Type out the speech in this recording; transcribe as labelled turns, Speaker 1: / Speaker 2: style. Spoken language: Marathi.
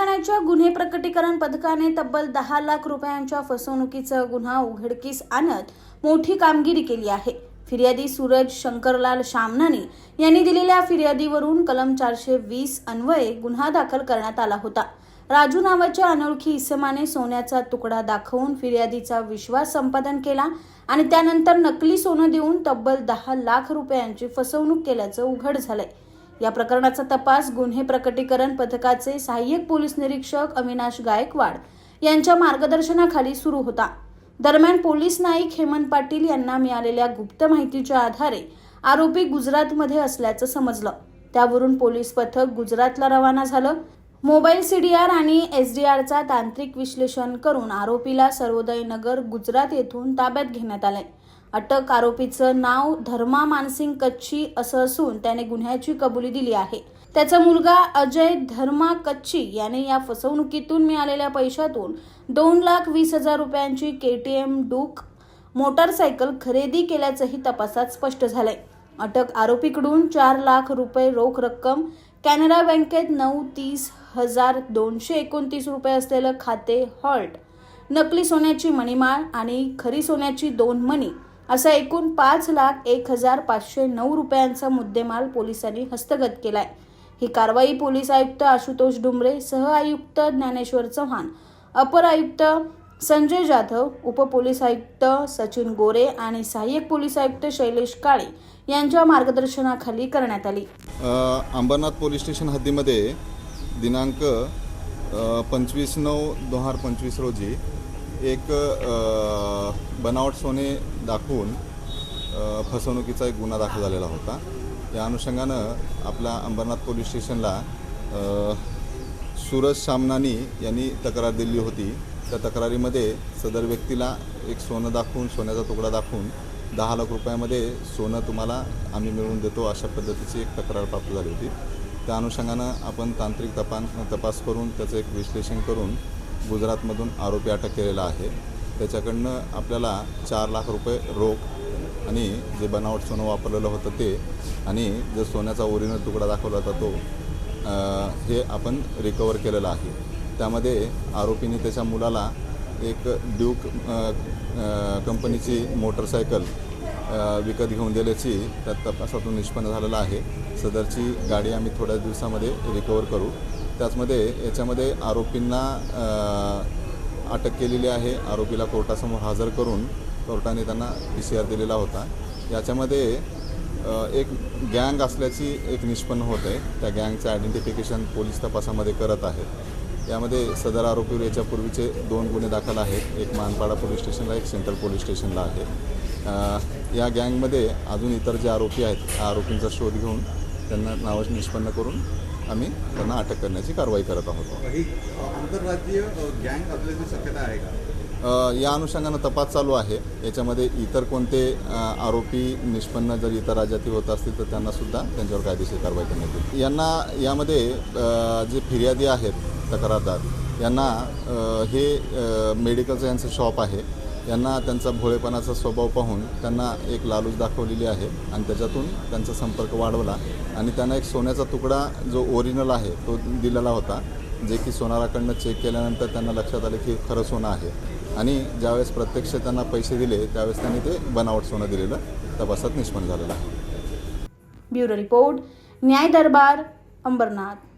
Speaker 1: पोलिसांच्या गुन्हे प्रकटीकरण पथकाने तब्बल दहा लाख रुपयांच्या फसवणुकीचा गुन्हा उघडकीस आणत मोठी कामगिरी केली आहे. फिर्यादी सूरज शंकरलाल शामनानी यांनी दिलेल्या फिर्यादीवरून कलम चारशे वीस अन्वये गुन्हा दाखल करण्यात आला होता. राजू नावाच्या अनोळखी इसमाने सोन्याचा तुकडा दाखवून फिर्यादीचा विश्वास संपादन केला आणि त्यानंतर नकली सोनं देऊन तब्बल दहा लाख रुपयांची फसवणूक केल्याचं उघड झालंय. या प्रकरणाचा तपास गुन्हे प्रकटीकरण पथकाचे सहाय्यक पोलीस निरीक्षक अविनाश गायकवाड यांच्या मार्गदर्शनाखाली सुरू होता. दरम्यान पोलीस नाईक हेमंत पाटील यांना मिळालेल्या गुप्त माहितीच्या आधारे आरोपी गुजरातमध्ये असल्याचं समजलं. त्यावरून पोलीस पथक गुजरातला रवाना झालं. मोबाईल सीडीआर आणि एसडीआरचा तांत्रिक विश्लेषण करून आरोपीला सर्वोदय नगर गुजरात येथून ताब्यात घेण्यात आलंय. अटक आरोपीचं नाव धर्मा मानसिंग कच्ची असं असून त्याने गुन्ह्याची कबुली दिली आहे. त्याचा मुलगा अजय धर्मा कच्ची याने या फसवणुकीतून मिळालेल्या पैशातून दोन लाख वीस हजार रुपयांची केटीएम डूक मोटारसायकल खरेदी केल्याचंही तपासात स्पष्ट झालंय. अटक आरोपीकडून चार लाख रुपये रोख रक्कम कॅनरा बँकेत नऊ तीस हजार दोनशे एकोणतीस रुपये असलेलं खाते हॉल्ट नकली सोन्याची मणिमाळ आणि खरी सोन्याची दोन मणी असा एकूण पाच लाख एक हजार पाचशे नऊ रुपयांचा मुद्देमाल पोलिसांनी हस्तगत केलाय. ही कारवाई पोलीस आयुक्त आशुतोष डुमरे सह आयुक्त ज्ञानेश्वर चव्हाण अपर आयुक्त संजय जाधव उपपोलीस आयुक्त सचिन गोरे आणि सहाय्यक पोलीस आयुक्त शैलेश काळे यांच्या मार्गदर्शनाखाली करण्यात आली.
Speaker 2: अंबरनाथ पोलीस स्टेशन हद्दीमध्ये दिनांक पंचवीस नऊ दोन हजार पंचवीस रोजी एक बनावट सोने दाखवून फसवणुकीचा एक गुन्हा दाखल झालेला होता. या अनुषंगानं आपल्या अंबरनाथ पोलीस स्टेशनला सूरज सामनानी यांनी तक्रार दिली होती. त्या तक्रारीमध्ये सदर व्यक्तीला एक सोनं दाखवून सोन्याचा तुकडा दाखवून दहा लाख रुपयामध्ये सोनं तुम्हाला आम्ही मिळवून देतो अशा पद्धतीची एक तक्रार प्राप्त झाली होती. त्या अनुषंगानं आपण तांत्रिक तपान तपास करून त्याचं एक विश्लेषण करून गुजरातमधून आरोपी अटक केलेला आहे. त्याच्याकडनं आपल्याला चार लाख रुपये रोख आणि जे बनावट सोनं वापरलेलं होतं ते आणि जो सोन्याचा ओरिजिनल तुकडा दाखवला होता तो हे आपण रिकवर केलेलं आहे. त्यामध्ये आरोपीने त्याच्या मुलाला एक ड्यूक कंपनीची मोटरसायकल विकत घेऊन दिल्याची त्या तपासातून निष्पन्न झालेलं आहे. सदरची गाडी आम्ही थोड्या दिवसामध्ये रिकवर करू. त्याचमध्ये याच्यामध्ये आरोपींना अटक केलेली आहे. आरोपीला कोर्टासमोर हजर करून कोर्टाने त्यांना पी सी आर दिलेला होता. याच्यामध्ये एक गँग असल्याची एक निष्पन्न होत आहे. त्या गँगचं आयडेंटिफिकेशन पोलीस तपासामध्ये करत आहेत यामध्ये सदर आरोपीवर याच्यापूर्वीचे दोन गुन्हे दाखल आहेत. एक मानपाडा पोलीस स्टेशनला एक सेंट्रल पोलीस स्टेशनला आहे. या गँगमध्ये अजून इतर जे आरोपी आहेत त्या आरोपींचा शोध घेऊन त्यांना नावं निष्पन्न करून आम्ही त्यांना अटक करण्याची कारवाई करत आहोत.
Speaker 3: ही आंतरराज्यीय गँग असल्याची शक्यता आहे का?
Speaker 2: या अनुषंगानं तपास चालू आहे. याच्यामध्ये इतर कोणते आरोपी निष्पन्न जर इतर राज्यातील होत असतील तर त्यांनासुद्धा त्यांच्यावर कायदेशीर कारवाई करण्यात येईल. यांना यामध्ये जे फिर्यादी आहेत तक्रारदार यांना हे मेडिकलचं यांचं शॉप आहे. यांना त्यांचा भोळेपणाचा स्वभाव पाहून त्यांना एक लालूच दाखवलेली आहे आणि त्याच्यातून त्यांचा संपर्क वाढवला आणि त्यांना एक सोन्याचा तुकडा जो ओरिजिनल आहे तो दिलेला होता जे की सोनाराकडनं चेक केल्यानंतर त्यांना लक्षात आलं की खरं सोनं आहे. आणि ज्यावेळेस प्रत्यक्ष त्यांना पैसे दिले त्यावेळेस त्यांनी ते बनावट सोनं दिलेलं तपासात निष्पन्न झालेलं आहे.
Speaker 1: ब्युरो रिपोर्ट न्याय दरबार अंबरनाथ.